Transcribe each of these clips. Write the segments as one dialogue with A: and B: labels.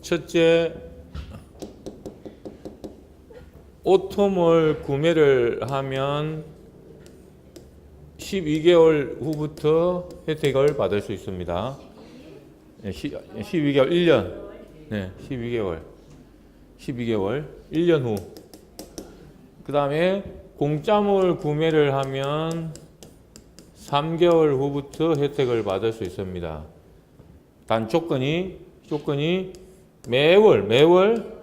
A: 첫째 오토몰 구매를 하면 12개월 후부터 혜택을 받을 수 있습니다. 네, 시- 12개월 1년. 네, 12개월. 12개월 1년 후. 그다음에 공짜몰 구매를 하면 3개월 후부터 혜택을 받을 수 있습니다. 단 조건이 조건이 매월 매월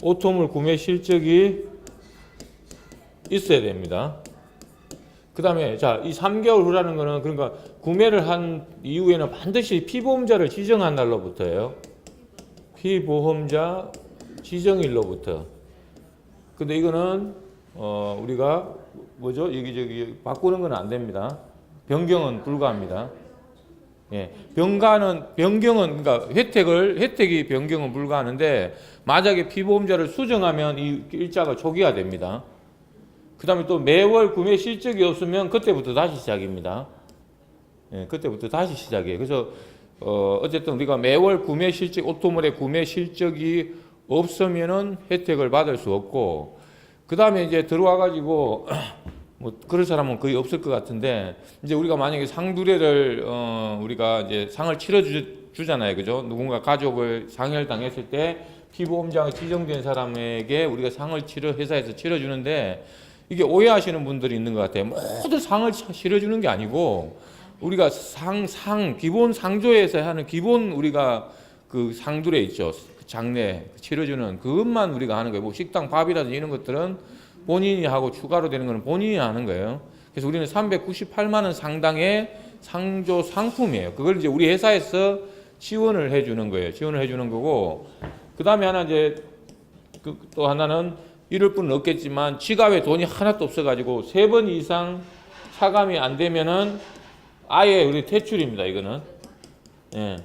A: 오토물 구매 실적이 있어야 됩니다. 그 다음에 자, 이 3개월 후라는 거는 그러니까 구매를 한 이후에는 반드시 피보험자를 지정한 날로부터예요. 피보험자 지정일로부터. 근데 이거는 어 우리가 뭐죠? 여기 저기 바꾸는 건 안 됩니다. 변경은 불가합니다. 예, 변가는 변경은 그러니까 혜택을 혜택이 변경은 불가하는데 만약에 피보험자를 수정하면 이 일자가 초기화 됩니다. 그다음에 또 매월 구매 실적이 없으면 그때부터 다시 시작입니다. 예, 그때부터 다시 시작이에요. 그래서 어 어쨌든 우리가 매월 구매 실적 오토몰의 구매 실적이 없으면은 혜택을 받을 수 없고 그다음에 이제 들어와 가지고 뭐 그럴 사람은 거의 없을 것 같은데 이제 우리가 만약에 상두례를 어 우리가 이제 상을 치러 주, 주잖아요. 그죠? 누군가 가족을 상해를 당했을 때 피보험자가 지정된 사람에게 우리가 상을 치러 회사에서 치러 주는데 이게 오해하시는 분들이 있는 것 같아요. 모두 상을 치- 치러 주는 게 아니고 우리가 상, 상, 기본 상조에서 하는 기본 우리가 그 상두례 있죠. 그 장례 치러주는 그것만 우리가 하는 거예요. 뭐 식당 밥이라든지 이런 것들은 본인이 하고 추가로 되는 거는 본인이 하는 거예요. 그래서 우리는 398만 원 상당의 상조 상품이에요. 그걸 이제 우리 회사에서 지원을 해주는 거예요. 지원을 해주는 거고 그 다음에 하나 이제 그 또 하나는 이럴 분은 없겠지만 지갑에 돈이 하나도 없어가지고 세 번 이상 차감이 안 되면은 아예 우리 퇴출입니다. 이거는 예.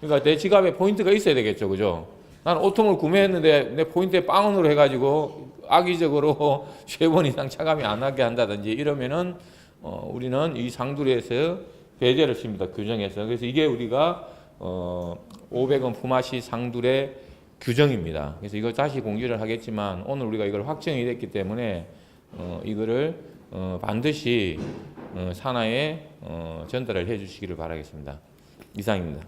A: 그러니까 내 지갑에 포인트가 있어야 되겠죠, 그죠? 나는 오통을 구매했는데 내 포인트에 빵원으로 해가지고 악의적으로 세 번 이상 차감이 안 하게 한다든지 이러면은 어, 우리는 이 상두리에서 배제를 씁니다 규정에서 그래서 이게 우리가 어, 500원 품앗이 상두의 규정입니다. 그래서 이걸 다시 공지를 하겠지만 오늘 우리가 이걸 확정이 됐기 때문에 어, 이거를 어, 반드시 어, 산하에 어, 전달을 해 주시기를 바라겠습니다. 이상입니다.